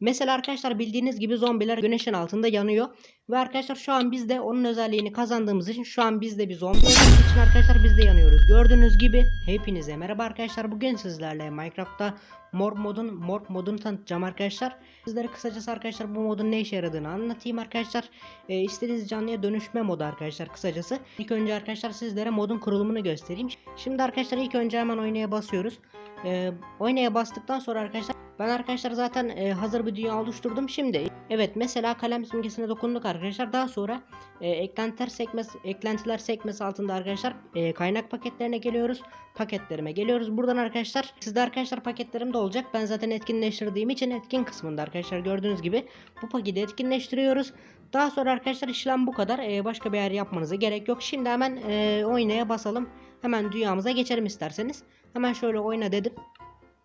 Mesela arkadaşlar bildiğiniz gibi zombiler güneşin altında yanıyor. Ve arkadaşlar şu an biz de onun özelliğini kazandığımız için şu an biz de bir zombi olduğumuz için arkadaşlar biz de yanıyoruz. Gördüğünüz gibi hepinize merhaba arkadaşlar. Bugün sizlerle Minecraft'ta Morp modun Morp modunu tanıtacağım arkadaşlar. Sizlere kısacası arkadaşlar bu modun ne işe yaradığını anlatayım arkadaşlar. Ee, istediğiniz canlıya dönüşme modu arkadaşlar kısacası. İlk önce arkadaşlar sizlere modun kurulumunu göstereyim. Şimdi arkadaşlar ilk önce hemen oynaya basıyoruz. Ee, oynaya bastıktan sonra arkadaşlar ben arkadaşlar zaten e, hazır bir dünya oluşturdum. Şimdi evet mesela kalem simgesine dokunduk arkadaşlar. Daha sonra e, eklentiler sekmesi eklentiler sekmesi altında arkadaşlar e, kaynak paketlerine geliyoruz. Paketlerime geliyoruz. Buradan arkadaşlar sizde arkadaşlar paketlerim de olacak. Ben zaten etkinleştirdiğim için etkin kısmında arkadaşlar gördüğünüz gibi bu paketi etkinleştiriyoruz. Daha sonra arkadaşlar işlem bu kadar. E, başka bir yer yapmanıza gerek yok. Şimdi hemen e, oynaya basalım. Hemen dünyamıza geçelim isterseniz. Hemen şöyle oyna dedim.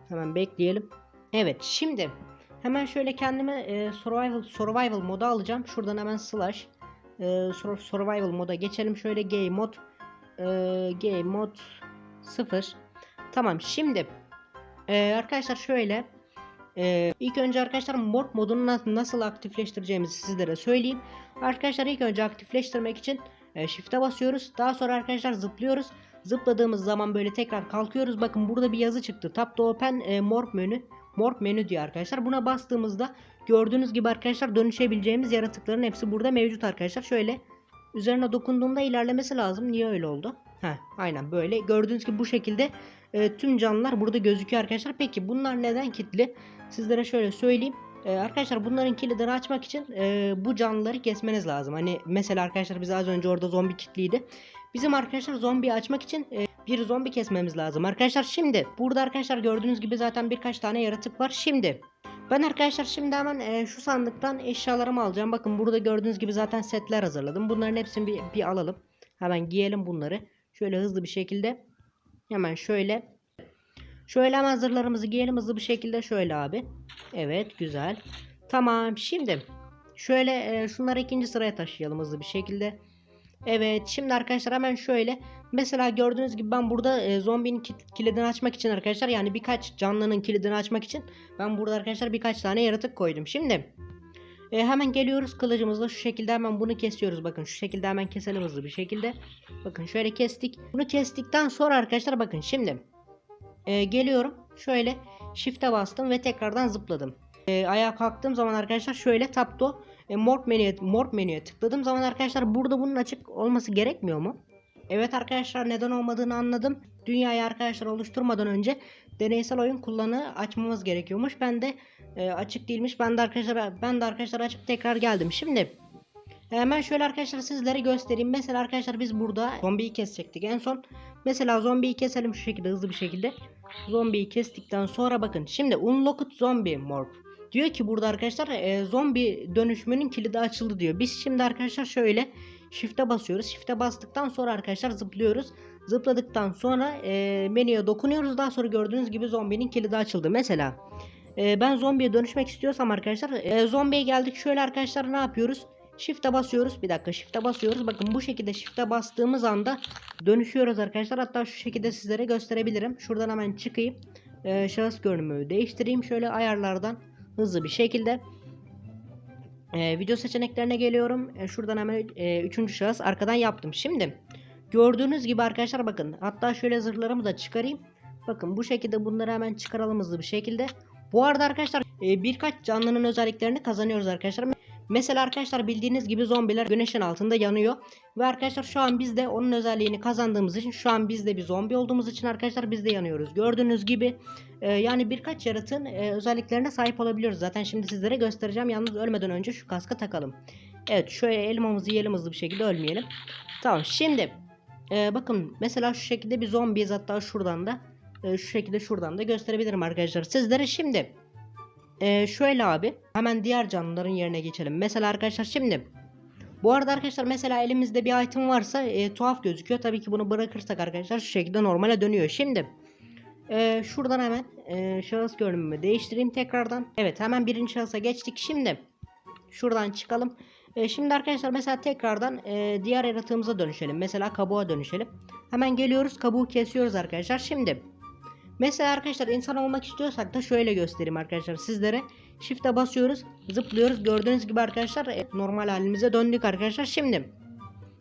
Hemen bekleyelim. Evet şimdi hemen şöyle kendime e, survival survival moda alacağım. Şuradan hemen slash e, sur- survival moda geçelim. Şöyle game mod e, game mod 0. Tamam şimdi e, arkadaşlar şöyle e, ilk önce arkadaşlar morp modunu na- nasıl aktifleştireceğimizi sizlere söyleyeyim. Arkadaşlar ilk önce aktifleştirmek için e, shift'e basıyoruz. Daha sonra arkadaşlar zıplıyoruz. Zıpladığımız zaman böyle tekrar kalkıyoruz. Bakın burada bir yazı çıktı. Tap to open e, morph menü. Morph menü diyor arkadaşlar. Buna bastığımızda gördüğünüz gibi arkadaşlar dönüşebileceğimiz yaratıkların hepsi burada mevcut arkadaşlar. Şöyle üzerine dokunduğumda ilerlemesi lazım. Niye öyle oldu? Heh, aynen böyle. Gördüğünüz gibi bu şekilde e, tüm canlılar burada gözüküyor arkadaşlar. Peki bunlar neden kilitli? Sizlere şöyle söyleyeyim. E, arkadaşlar bunların kilidini açmak için e, bu canlıları kesmeniz lazım. Hani mesela arkadaşlar biz az önce orada zombi kilitliydi. Bizim arkadaşlar zombiyi açmak için e, bir zombi kesmemiz lazım. Arkadaşlar şimdi burada arkadaşlar gördüğünüz gibi zaten birkaç tane yaratık var. Şimdi ben arkadaşlar şimdi hemen e, şu sandıktan eşyalarımı alacağım. Bakın burada gördüğünüz gibi zaten setler hazırladım. Bunların hepsini bir, bir alalım. Hemen giyelim bunları. Şöyle hızlı bir şekilde. Hemen şöyle. Şöyle hemen zırhlarımızı giyelim hızlı bir şekilde. Şöyle abi. Evet güzel. Tamam şimdi şöyle e, şunları ikinci sıraya taşıyalım hızlı bir şekilde. Evet şimdi arkadaşlar hemen şöyle mesela gördüğünüz gibi ben burada e, zombinin ki- kilidini açmak için arkadaşlar yani birkaç canlının kilidini açmak için ben burada arkadaşlar birkaç tane yaratık koydum. Şimdi e, hemen geliyoruz kılıcımızla şu şekilde hemen bunu kesiyoruz bakın şu şekilde hemen keselim hızlı bir şekilde. Bakın şöyle kestik. Bunu kestikten sonra arkadaşlar bakın şimdi e, geliyorum şöyle shift'e bastım ve tekrardan zıpladım. E, ayağa kalktığım zaman arkadaşlar şöyle tapto e, morph menüye, morph menüye tıkladığım zaman arkadaşlar burada bunun açık olması gerekmiyor mu? Evet arkadaşlar neden olmadığını anladım. Dünyayı arkadaşlar oluşturmadan önce deneysel oyun kullanı açmamız gerekiyormuş. Ben de e, açık değilmiş. Ben de arkadaşlar ben de arkadaşlar açıp tekrar geldim. Şimdi hemen şöyle arkadaşlar sizlere göstereyim. Mesela arkadaşlar biz burada zombiyi kesecektik en son. Mesela zombiyi keselim şu şekilde hızlı bir şekilde. Zombiyi kestikten sonra bakın. Şimdi unlocked zombie morph. Diyor ki burada arkadaşlar e, zombi dönüşümünün kilidi açıldı diyor. Biz şimdi arkadaşlar şöyle shift'e basıyoruz. Shift'e bastıktan sonra arkadaşlar zıplıyoruz. Zıpladıktan sonra e, menüye dokunuyoruz. Daha sonra gördüğünüz gibi zombinin kilidi açıldı. Mesela e, ben zombiye dönüşmek istiyorsam arkadaşlar e, zombiye geldik. Şöyle arkadaşlar ne yapıyoruz? Shift'e basıyoruz. Bir dakika shift'e basıyoruz. Bakın bu şekilde shift'e bastığımız anda dönüşüyoruz arkadaşlar. Hatta şu şekilde sizlere gösterebilirim. Şuradan hemen çıkayım. E, şahıs görünümü değiştireyim. Şöyle ayarlardan hızlı bir şekilde. Ee, video seçeneklerine geliyorum. Ee, şuradan hemen e, üçüncü şahıs arkadan yaptım. Şimdi gördüğünüz gibi arkadaşlar bakın. Hatta şöyle zırhlarımı da çıkarayım. Bakın bu şekilde bunları hemen çıkaralım hızlı bir şekilde. Bu arada arkadaşlar e, birkaç canlının özelliklerini kazanıyoruz arkadaşlar. Mesela arkadaşlar bildiğiniz gibi zombiler güneşin altında yanıyor. Ve arkadaşlar şu an biz de onun özelliğini kazandığımız için şu an biz de bir zombi olduğumuz için arkadaşlar biz de yanıyoruz. Gördüğünüz gibi e, yani birkaç yaratığın e, özelliklerine sahip olabiliyoruz. Zaten şimdi sizlere göstereceğim. Yalnız ölmeden önce şu kaskı takalım. Evet şöyle elmamızı yiyelim hızlı bir şekilde ölmeyelim. Tamam şimdi e, bakın mesela şu şekilde bir zombiyiz hatta şuradan da e, şu şekilde şuradan da gösterebilirim arkadaşlar. Sizlere şimdi e, şöyle abi hemen diğer canlıların yerine geçelim. Mesela arkadaşlar şimdi bu arada arkadaşlar mesela elimizde bir item varsa e, tuhaf gözüküyor. Tabii ki bunu bırakırsak arkadaşlar şu şekilde normale dönüyor. Şimdi e, şuradan hemen e, şahıs görünümümü değiştireyim tekrardan. Evet hemen birinci şahısa geçtik. Şimdi şuradan çıkalım. E, şimdi arkadaşlar mesela tekrardan e, diğer yaratığımıza dönüşelim. Mesela kabuğa dönüşelim. Hemen geliyoruz kabuğu kesiyoruz arkadaşlar. Şimdi mesela arkadaşlar insan olmak istiyorsak da şöyle göstereyim arkadaşlar sizlere. Shift'e basıyoruz. Zıplıyoruz. Gördüğünüz gibi arkadaşlar e, normal halimize döndük arkadaşlar. Şimdi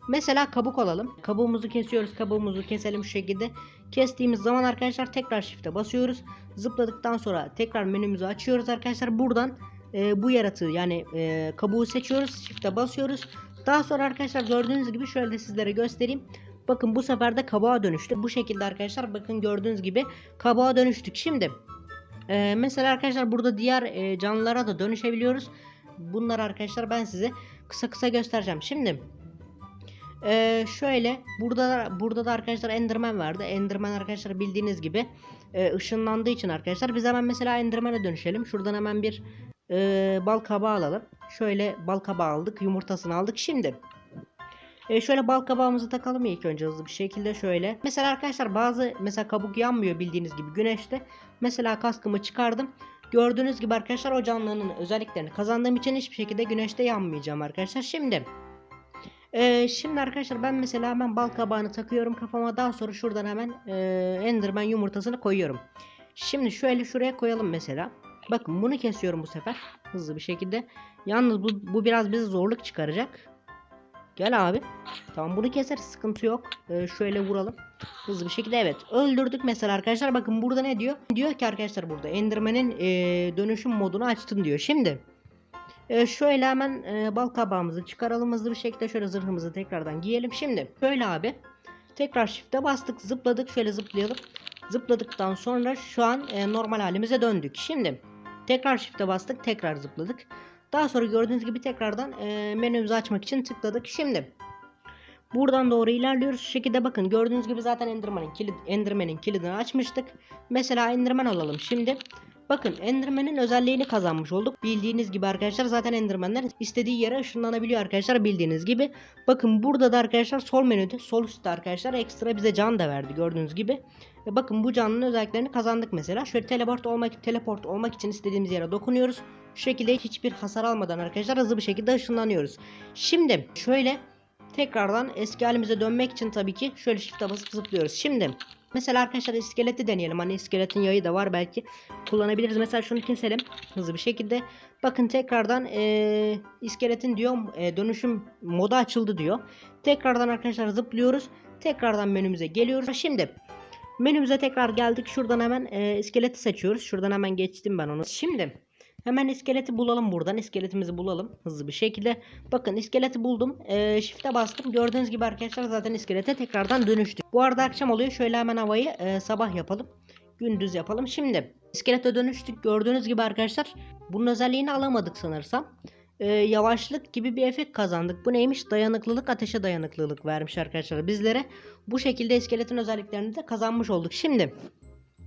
mesela kabuk alalım. Kabuğumuzu kesiyoruz. Kabuğumuzu keselim şu şekilde. Kestiğimiz zaman arkadaşlar tekrar shift'e basıyoruz. Zıpladıktan sonra tekrar menümüzü açıyoruz arkadaşlar. Buradan e, bu yaratığı yani e, kabuğu seçiyoruz. Shift'e basıyoruz. Daha sonra arkadaşlar gördüğünüz gibi şöyle de sizlere göstereyim. Bakın bu sefer de kabuğa dönüştü. Bu şekilde arkadaşlar bakın gördüğünüz gibi kabuğa dönüştük. Şimdi e, mesela arkadaşlar burada diğer e, canlılara da dönüşebiliyoruz. Bunları arkadaşlar ben size kısa kısa göstereceğim. Şimdi e, şöyle burada da, burada da arkadaşlar Enderman vardı. Enderman arkadaşlar bildiğiniz gibi e, ışınlandığı için arkadaşlar biz hemen mesela Enderman'e dönüşelim. Şuradan hemen bir e, bal kabağı alalım. Şöyle bal kabağı aldık. Yumurtasını aldık. Şimdi e, şöyle bal kabağımızı takalım ilk önce hızlı bir şekilde şöyle. Mesela arkadaşlar bazı mesela kabuk yanmıyor bildiğiniz gibi güneşte. Mesela kaskımı çıkardım. Gördüğünüz gibi arkadaşlar o canlının özelliklerini kazandığım için hiçbir şekilde güneşte yanmayacağım arkadaşlar. Şimdi e, şimdi arkadaşlar ben mesela hemen bal kabağını takıyorum kafama. Daha sonra şuradan hemen e, Enderman yumurtasını koyuyorum. Şimdi şöyle şuraya koyalım mesela. Bakın bunu kesiyorum bu sefer. Hızlı bir şekilde. Yalnız bu, bu biraz bize zorluk çıkaracak. Gel abi. Tamam bunu keseriz sıkıntı yok. Ee, şöyle vuralım. Hızlı bir şekilde evet. Öldürdük mesela arkadaşlar. Bakın burada ne diyor? Diyor ki arkadaşlar burada Enderman'in e, dönüşüm modunu açtım diyor. Şimdi e, şöyle hemen e, bal kabağımızı çıkaralım hızlı bir şekilde. Şöyle zırhımızı tekrardan giyelim. Şimdi şöyle abi. Tekrar shift'e bastık zıpladık. Şöyle zıplayalım. Zıpladıktan sonra şu an e, normal halimize döndük. Şimdi tekrar shift'e bastık. Tekrar zıpladık. Daha sonra gördüğünüz gibi tekrardan e, menümüzü açmak için tıkladık. Şimdi buradan doğru ilerliyoruz. Şu şekilde bakın gördüğünüz gibi zaten Enderman'in kilit Enderman'in kilidini açmıştık. Mesela Enderman alalım şimdi. Bakın Enderman'in özelliğini kazanmış olduk. Bildiğiniz gibi arkadaşlar zaten Enderman'ler istediği yere ışınlanabiliyor arkadaşlar bildiğiniz gibi. Bakın burada da arkadaşlar sol menüde sol üstte arkadaşlar ekstra bize can da verdi gördüğünüz gibi. Ve bakın bu canlının özelliklerini kazandık mesela. Şöyle teleport olmak teleport olmak için istediğimiz yere dokunuyoruz. Şu şekilde hiçbir hasar almadan arkadaşlar hızlı bir şekilde ışınlanıyoruz. Şimdi şöyle tekrardan eski halimize dönmek için tabii ki şöyle shift'e basıp zıplıyoruz. Şimdi mesela arkadaşlar iskeleti deneyelim. Hani iskeletin yayı da var belki kullanabiliriz. Mesela şunu keselim hızlı bir şekilde. Bakın tekrardan ee, iskeletin diyor e, dönüşüm modu açıldı diyor. Tekrardan arkadaşlar zıplıyoruz. Tekrardan menümüze geliyoruz. Şimdi menümüze tekrar geldik. Şuradan hemen e, iskeleti seçiyoruz. Şuradan hemen geçtim ben onu. Şimdi Hemen iskeleti bulalım buradan. İskeletimizi bulalım hızlı bir şekilde. Bakın iskeleti buldum. Ee, shift'e bastım. Gördüğünüz gibi arkadaşlar zaten iskelete tekrardan dönüştük. Bu arada akşam oluyor. Şöyle hemen havayı e, sabah yapalım. Gündüz yapalım. Şimdi iskelete dönüştük. Gördüğünüz gibi arkadaşlar bunun özelliğini alamadık sanırsam. Ee, yavaşlık gibi bir efekt kazandık. Bu neymiş? Dayanıklılık, ateşe dayanıklılık vermiş arkadaşlar bizlere. Bu şekilde iskeletin özelliklerini de kazanmış olduk. Şimdi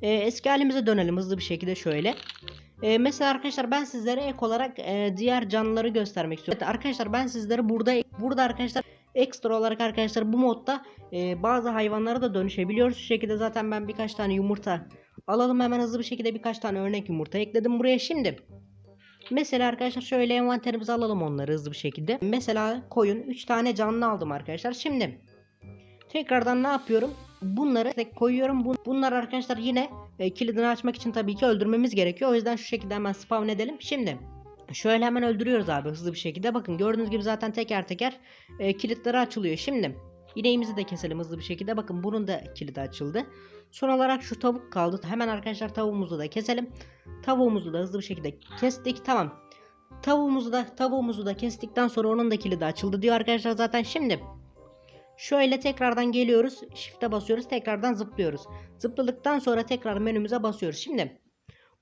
e, eski halimize dönelim hızlı bir şekilde şöyle. Ee, mesela arkadaşlar ben sizlere ek olarak e, diğer canlıları göstermek istiyorum. Evet, arkadaşlar ben sizlere burada burada arkadaşlar ekstra olarak arkadaşlar bu modda e, bazı hayvanlara da dönüşebiliyoruz. Şu şekilde zaten ben birkaç tane yumurta alalım hemen hızlı bir şekilde birkaç tane örnek yumurta ekledim buraya şimdi. Mesela arkadaşlar şöyle envanterimize alalım onları hızlı bir şekilde. Mesela koyun 3 tane canlı aldım arkadaşlar. Şimdi tekrardan ne yapıyorum? Bunları koyuyorum. Bunlar arkadaşlar yine e, kilidini açmak için tabii ki öldürmemiz gerekiyor. O yüzden şu şekilde hemen spawn edelim. Şimdi şöyle hemen öldürüyoruz abi hızlı bir şekilde. Bakın gördüğünüz gibi zaten teker teker e, kilitleri açılıyor. Şimdi ineğimizi de keselim hızlı bir şekilde. Bakın bunun da kilidi açıldı. Son olarak şu tavuk kaldı. Hemen arkadaşlar tavuğumuzu da keselim. Tavuğumuzu da hızlı bir şekilde kestik. Tamam. Tavuğumuzu da tavuğumuzu da kestikten sonra onun da kilidi açıldı diyor arkadaşlar zaten. Şimdi Şöyle tekrardan geliyoruz. Shift'e basıyoruz. Tekrardan zıplıyoruz. Zıpladıktan sonra tekrar menümüze basıyoruz. Şimdi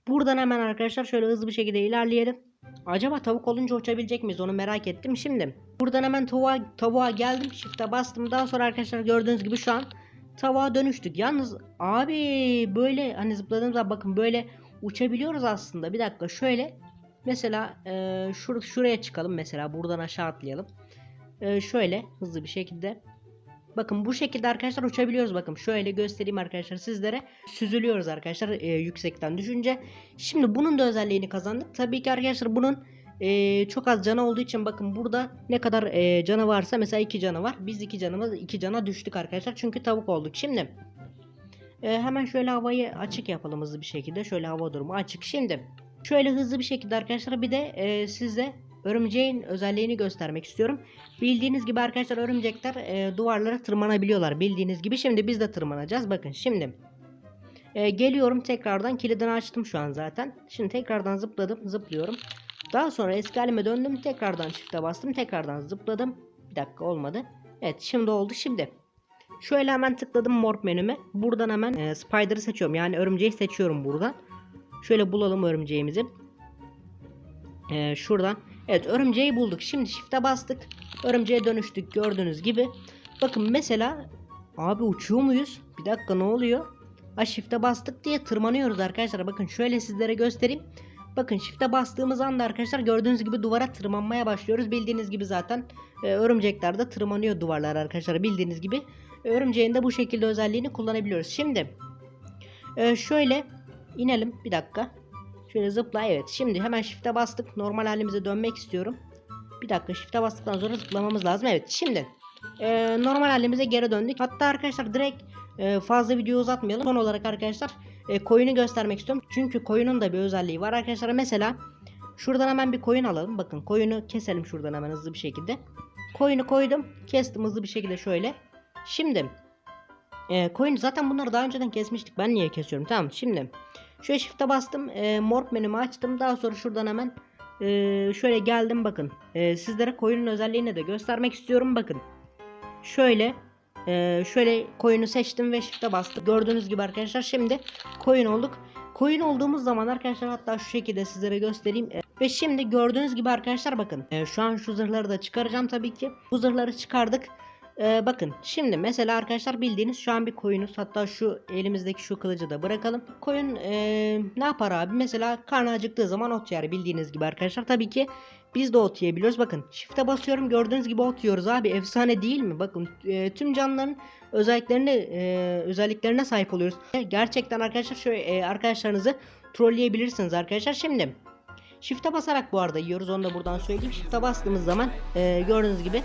buradan hemen arkadaşlar şöyle hızlı bir şekilde ilerleyelim. Acaba tavuk olunca uçabilecek miyiz onu merak ettim. Şimdi buradan hemen tavuğa, tavuğa geldim. Shift'e bastım. Daha sonra arkadaşlar gördüğünüz gibi şu an tavuğa dönüştük. Yalnız abi böyle hani zıpladığımızda bakın böyle uçabiliyoruz aslında. Bir dakika şöyle mesela e, şur şuraya çıkalım mesela buradan aşağı atlayalım. E, şöyle hızlı bir şekilde Bakın bu şekilde arkadaşlar uçabiliyoruz. Bakın şöyle göstereyim arkadaşlar sizlere. Süzülüyoruz arkadaşlar e, yüksekten düşünce. Şimdi bunun da özelliğini kazandık. Tabii ki arkadaşlar bunun e, çok az canı olduğu için bakın burada ne kadar e, canı varsa mesela iki canı var. Biz iki canımız iki cana düştük arkadaşlar. Çünkü tavuk olduk. Şimdi e, hemen şöyle havayı açık yapalım hızlı bir şekilde. Şöyle hava durumu açık. Şimdi Şöyle hızlı bir şekilde arkadaşlar bir de e, size örümceğin özelliğini göstermek istiyorum. Bildiğiniz gibi arkadaşlar örümcekler e, duvarlara tırmanabiliyorlar. Bildiğiniz gibi şimdi biz de tırmanacağız. Bakın şimdi. E, geliyorum tekrardan kilidini açtım şu an zaten. Şimdi tekrardan zıpladım zıplıyorum. Daha sonra eski halime döndüm tekrardan shift'e bastım tekrardan zıpladım. Bir dakika olmadı. Evet şimdi oldu şimdi. Şöyle hemen tıkladım morp menüme. Buradan hemen e, spider'ı seçiyorum. Yani örümceği seçiyorum buradan. Şöyle bulalım örümceğimizi. E, şuradan. Evet örümceği bulduk. Şimdi shift'e bastık. Örümceğe dönüştük gördüğünüz gibi. Bakın mesela abi uçuyor muyuz? Bir dakika ne oluyor? Ha shift'e bastık diye tırmanıyoruz arkadaşlar. Bakın şöyle sizlere göstereyim. Bakın shift'e bastığımız anda arkadaşlar gördüğünüz gibi duvara tırmanmaya başlıyoruz. Bildiğiniz gibi zaten e, örümcekler de tırmanıyor duvarlar arkadaşlar. Bildiğiniz gibi e, örümceğin de bu şekilde özelliğini kullanabiliyoruz. Şimdi e, şöyle inelim bir dakika. Şöyle zıpla evet. Şimdi hemen shift'e bastık. Normal halimize dönmek istiyorum. Bir dakika shift'e bastıktan sonra zıplamamız lazım. Evet şimdi e, normal halimize geri döndük. Hatta arkadaşlar direkt e, fazla video uzatmayalım. Son olarak arkadaşlar e, koyunu göstermek istiyorum. Çünkü koyunun da bir özelliği var arkadaşlar. Mesela şuradan hemen bir koyun alalım. Bakın koyunu keselim şuradan hemen hızlı bir şekilde. Koyunu koydum. Kestim hızlı bir şekilde şöyle. Şimdi e, koyun zaten bunları daha önceden kesmiştik. Ben niye kesiyorum? Tamam şimdi şöyle shift'e bastım. E, morph menümü açtım. Daha sonra şuradan hemen e, şöyle geldim bakın. E, sizlere koyunun özelliğini de göstermek istiyorum. Bakın. Şöyle ee, şöyle koyunu seçtim ve shift'e bastım. Gördüğünüz gibi arkadaşlar şimdi koyun olduk. Koyun olduğumuz zaman arkadaşlar hatta şu şekilde sizlere göstereyim. Ee, ve şimdi gördüğünüz gibi arkadaşlar bakın. Ee, şu an şu zırhları da çıkaracağım tabii ki. Bu zırhları çıkardık. Ee, bakın şimdi mesela arkadaşlar bildiğiniz şu an bir koyunuz. Hatta şu elimizdeki şu kılıcı da bırakalım. Koyun ee, ne yapar abi? Mesela karnı acıktığı zaman ot yer bildiğiniz gibi arkadaşlar. Tabii ki biz de ot yiyebiliyoruz. Bakın shift'e basıyorum gördüğünüz gibi ot yiyoruz abi. Efsane değil mi? Bakın e, tüm canlıların özelliklerine e, özelliklerine sahip oluyoruz. Gerçekten arkadaşlar şöyle e, arkadaşlarınızı trolleyebilirsiniz arkadaşlar. Şimdi shift'e basarak bu arada yiyoruz. Onu da buradan söyleyeyim. Shift'e bastığımız zaman e, gördüğünüz gibi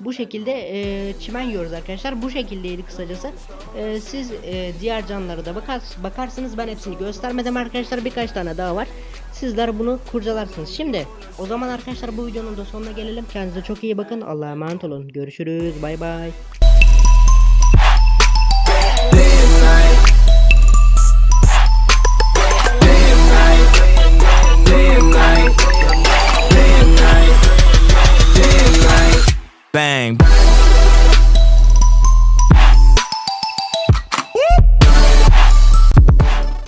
bu şekilde e, çimen yiyoruz arkadaşlar. Bu şekildeydi kısacası. E, siz e, diğer canlılara da bakar, bakarsınız. Ben hepsini göstermedim arkadaşlar. Birkaç tane daha var. Sizler bunu kurcalarsınız. Şimdi o zaman arkadaşlar bu videonun da sonuna gelelim. Kendinize çok iyi bakın. Allah'a emanet olun. Görüşürüz. Bay bay.